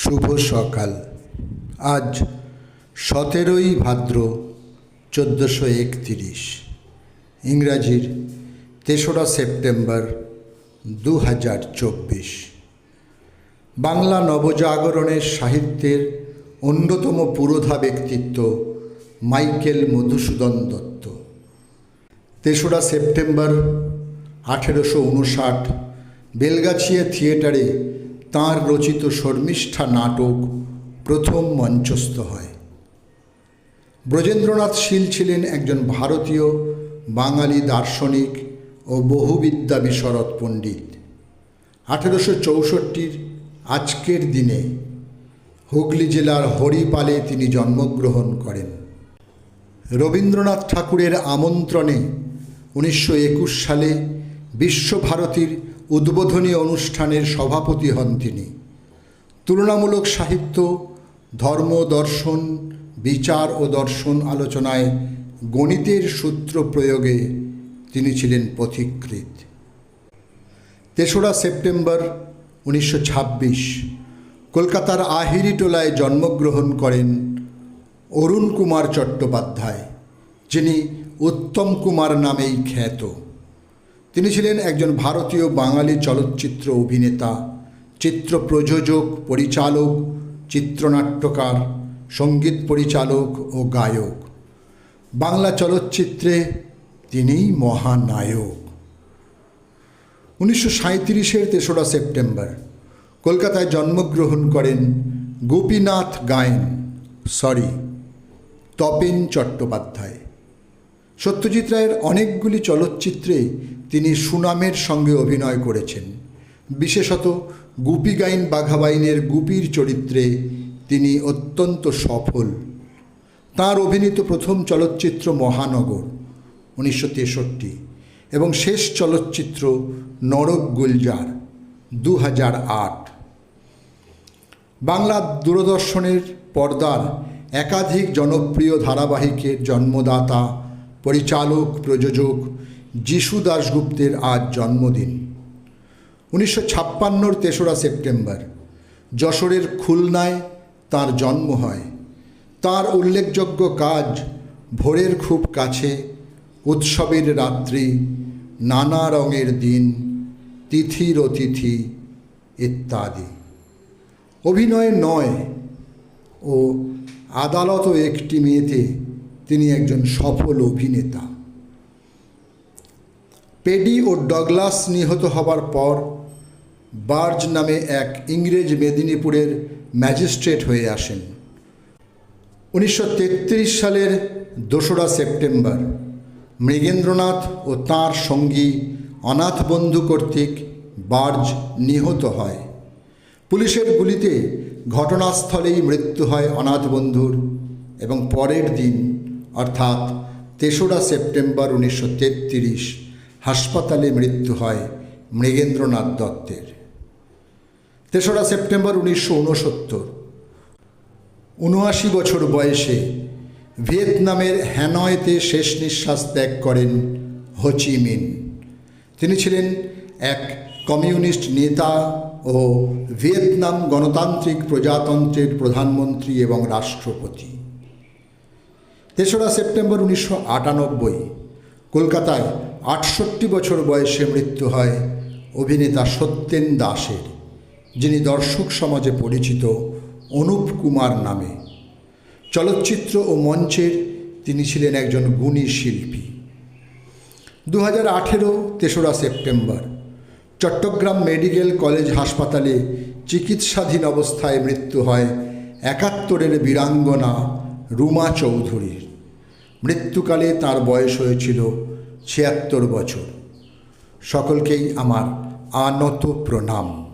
শুভ সকাল। আজ সতেরোই ভাদ্র চোদ্দোশো একতিরিশ। ইংরাজির তেসরা সেপ্টেম্বর দু হাজার চব্বিশ। বাংলা নবজাগরণের সাহিত্যের অন্যতম পুরোধা ব্যক্তিত্ব মাইকেল মধুসূদন দত্ত। তেসরা সেপ্টেম্বর আঠেরোশো উনষাট, বেলগাছিয়া থিয়েটারে তাঁর রচিত শর্মিষ্ঠা নাটক প্রথম মঞ্চস্থ হয়। ব্রজেন্দ্রনাথ শীল ছিলেন একজন ভারতীয়, বাঙালি দার্শনিক ও বহুবিদ্যা বিশরদ পণ্ডিত। আঠেরোশো চৌষট্টির আজকের দিনে হুগলি জেলার হরিপালে তিনি জন্মগ্রহণ করেন। রবীন্দ্রনাথ ঠাকুরের আমন্ত্রণে উনিশশো একুশ সালে বিশ্বভারতীর উদ্বোধনী অনুষ্ঠানের সভাপতি হন তিনি। তুলনামূলক সাহিত্য, ধর্ম দর্শন, বিচার ও দর্শন আলোচনায় গণিতের সূত্র প্রয়োগে তিনি ছিলেন পথিকৃৎ। তেসরা সেপ্টেম্বর উনিশশো ছাব্বিশ, কলকাতার আহিরিটোলায় জন্মগ্রহণ করেন অরুণ কুমার চট্টোপাধ্যায়, যিনি উত্তম কুমার নামেই খ্যাত। তিনি ছিলেন একজন ভারতীয় বাঙালি চলচ্চিত্র অভিনেতা, চিত্র প্রযোজক, পরিচালক, চিত্রনাট্যকার, সংগীত পরিচালক ও গায়ক। বাংলা চলচ্চিত্রে তিনিই মহানায়ক উনিশশো সাঁত্রিশের তেসরা সেপ্টেম্বর, কলকাতায় জন্মগ্রহণ করেন গোপীনাথ গায়েন, সরি, তপেন চট্টোপাধ্যায়। সত্যজিৎ রায়ের অনেকগুলি চলচ্চিত্রে তিনি সুনামের সঙ্গে অভিনয় করেছেন। বিশেষত গুপি গাইন বাঘাবাইনের গুপির চরিত্রে তিনি অত্যন্ত সফল। তাঁর অভিনীত প্রথম চলচ্চিত্র মহানগর, উনিশশো তেষট্টি, এবং শেষ চলচ্চিত্র নরক গুলজার দু হাজার আট। বাংলা দূরদর্শনের পর্দার একাধিক জনপ্রিয় ধারাবাহিকের জন্মদাতা পরিচালক, প্রযোজক যিশু দাশগুপ্তের আজ জন্মদিন। উনিশশো ছাপ্পান্নর তেসরা সেপ্টেম্বর, যশোরের খুলনায় তার জন্ম হয়। তার উল্লেখযোগ্য কাজ ভোরের খুব কাছে, উৎসবের রাত্রি, নানা রঙের দিন তিথির অতিথি ইত্যাদি। অভিনয় নয় ও আদালত একটি মেয়েতে তিনি একজন সফল অভিনেতা। পেডি ও ডগলাস নিহত হবার পর বার্জ নামে এক ইংরেজ মেদিনীপুরের ম্যাজিস্ট্রেট হয়ে আসেন। উনিশশো তেত্রিশ সালের দোসরা সেপ্টেম্বর, মৃগেন্দ্রনাথ ও তাঁর সঙ্গী অনাথ বন্ধু কর্তৃক বার্জ নিহত হয়। পুলিশের গুলিতে ঘটনাস্থলেই মৃত্যু হয় অনাথ বন্ধুর এবং পরের দিন অর্থাৎ তেসরা সেপ্টেম্বর উনিশশো তেত্রিশ, হাসপাতালে মৃত্যু হয় মৃগেন্দ্রনাথ দত্তের। তেসরা সেপ্টেম্বর উনিশশো উনসত্তর উনআশি বছর বয়সে ভিয়েতনামের হ্যানয়েতে শেষ নিঃশ্বাস ত্যাগ করেন হোচিমিন তিনি ছিলেন এক কমিউনিস্ট নেতা ও ভিয়েতনাম গণতান্ত্রিক প্রজাতন্ত্রের প্রধানমন্ত্রী এবং রাষ্ট্রপতি। তেসরা সেপ্টেম্বর উনিশশো আটানব্বই। কলকাতায় আটষট্টি বছর বয়সে মৃত্যু হয় অভিনেতা সত্যেন দাসের, যিনি দর্শক সমাজে পরিচিত অনুপ কুমার নামে। চলচ্চিত্র ও মঞ্চের তিনি ছিলেন একজন গুণী শিল্পী। দু হাজার আঠেরো তেসরা সেপ্টেম্বর, চট্টগ্রাম মেডিকেল কলেজ হাসপাতালে চিকিৎসাধীন অবস্থায় মৃত্যু হয় একাত্তরের বীরাঙ্গনা রুমা চৌধুরীর মৃত্যুকালে তার বয়স হয়েছিল ছিয়াত্তর বছর। সকলকেই আমার আনত প্রণাম।